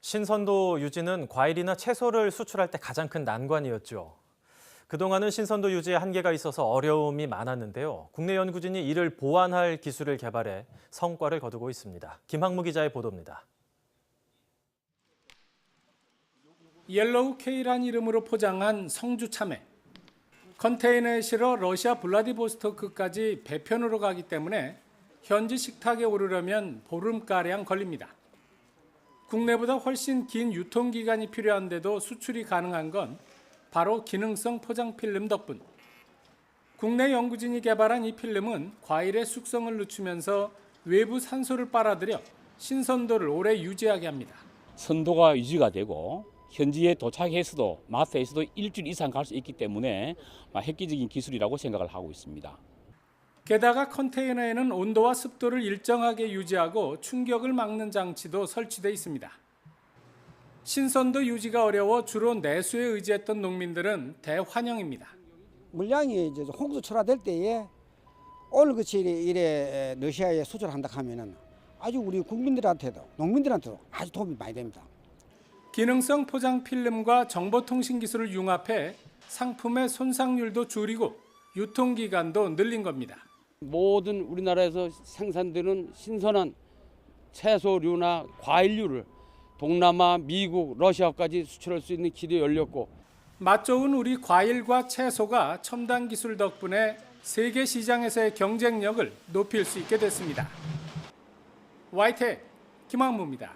신선도 유지는 과일이나 채소를 수출할 때 가장 큰 난관이었죠. 그동안은 신선도 유지에 한계가 있어서 어려움이 많았는데요. 국내 연구진이 이를 보완할 기술을 개발해 성과를 거두고 있습니다. 김학무 기자의 보도입니다. 옐로우 K란 이름으로 포장한 성주 참외. 컨테이너에 실어 러시아 블라디보스토크까지 배편으로 가기 때문에 현지 식탁에 오르려면 보름가량 걸립니다. 국내보다 훨씬 긴 유통기간이 필요한데도 수출이 가능한 건 바로 기능성 포장 필름 덕분. 국내 연구진이 개발한 이 필름은 과일의 숙성을 늦추면서 외부 산소를 빨아들여 신선도를 오래 유지하게 합니다. 선도가 유지가 되고 현지에 도착해서도 마트에서도 일주일 이상 갈 수 있기 때문에 획기적인 기술이라고 생각을 하고 있습니다. 게다가 컨테이너에는 온도와 습도를 일정하게 유지하고 충격을 막는 장치도 설치돼 있습니다. 신선도 유지가 어려워 주로 내수에 의지했던 농민들은 대환영입니다. 물량이 이제 홍수 초라될 때에 오늘 이래, 이래 러시아에 수출한다 하면은 아주 우리 국민들한테도 농민들한테도 아주 도움이 많이 됩니다. 기능성 포장 필름과 정보통신 기술을 융합해 상품의 손상률도 줄이고 유통기간도 늘린 겁니다. 모든 우리나라에서 생산되는 신선한 채소류나 과일류를 동남아, 미국, 러시아까지 수출할 수 있는 길이 열렸고 맛 좋은 우리 과일과 채소가 첨단 기술 덕분에 세계 시장에서의 경쟁력을 높일 수 있게 됐습니다. 와이텍 김학무입니다.